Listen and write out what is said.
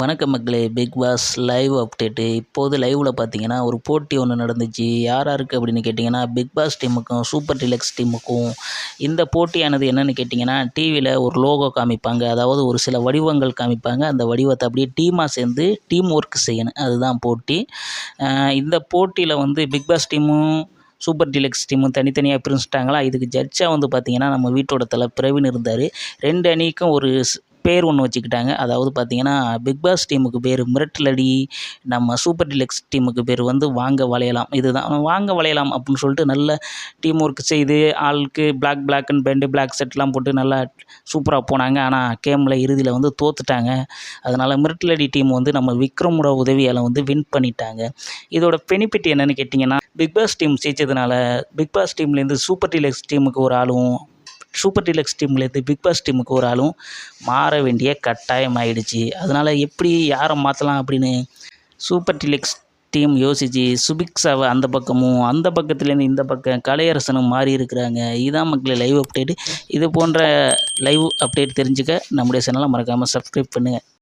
வணக்கம் மக்களே. Big pass live update இப்போது லைவில் பார்த்தீங்கன்னா ஒரு போட்டி ஒன்று நடந்துச்சு. யார் யாருக்கு அப்படின்னு கேட்டிங்கன்னா பிக் பாஸ் டீமுக்கும் சூப்பர் டிலக்ஸ் டீமுக்கும் இந்த போட்டியானது என்னென்னு கேட்டிங்கன்னா டிவியில் ஒரு லோகோ காமிப்பாங்க. அதாவது ஒரு சில வடிவங்கள் காமிப்பாங்க. அந்த வடிவத்தை அப்படியே டீமாக சேர்ந்து டீம் ஒர்க் செய்யணும். அதுதான் போட்டி. இந்த போட்டியில் வந்து பிக் பாஸ் டீமும் சூப்பர் டிலக்ஸ் டீமும் தனித்தனியாக பிரிஞ்சுட்டாங்களா? இதுக்கு ஜட்ஜாக வந்து பார்த்திங்கன்னா நம்ம வீட்டோட தலை பிரவீன் இருந்தார். ரெண்டு அணிக்கும் ஒரு பேர் ஒன்று வச்சுக்கிட்டாங்க. அதாவது பார்த்திங்கன்னா பிக்பாஸ் டீமுக்கு பேர் மிரட்டலடி நம்ம சூப்பர் டிலக்ஸ் டீமுக்கு பேர் வந்து வாங்க வளையலாம். இதுதான். வாங்க வளையலாம் அப்படின்னு சொல்லிட்டு நல்ல டீம் ஒர்க் செய்து ஆளுக்கு block block and bend block செட்லாம் போட்டு நல்லா சூப்பராக போனாங்க. ஆனால் கேமில் இறுதியில் வந்து தோத்துட்டாங்க. அதனால் மிரட்டலடி டீம் வந்து நம்ம விக்ரமோட உதவியால் வந்து வின் பண்ணிட்டாங்க. இதோட பெனிஃபிட் என்னென்னு கேட்டிங்கன்னா பிக்பாஸ் டீம் ஜெயிச்சதுனால பிக்பாஸ் டீம்லேருந்து சூப்பர் டிலக்ஸ் டீமுக்கு ஒரு ஆளும் சூப்பர் டீலக்ஸ் டீம்லேருந்து பிக் பாஸ் டீமுக்கு ஒரு ஆளும் மாற வேண்டிய கட்டாயம் ஆயிடுச்சு. அதனால் எப்படி யாரை மாற்றலாம் அப்படின்னு சூப்பர் டீலக்ஸ் டீம் யோசித்து சுபிக்ஸாவை அந்த பக்கமும் அந்த பக்கத்துலேருந்து இந்த பக்கம் கலையரசனும் மாறி இருக்கிறாங்க. இதுதான் மக்களே லைவ் அப்டேட்டு இது போன்ற லைவ் அப்டேட் தெரிஞ்சுக்க நம்முடைய சேனலை மறக்காமல் சப்ஸ்கிரைப் பண்ணுங்கள்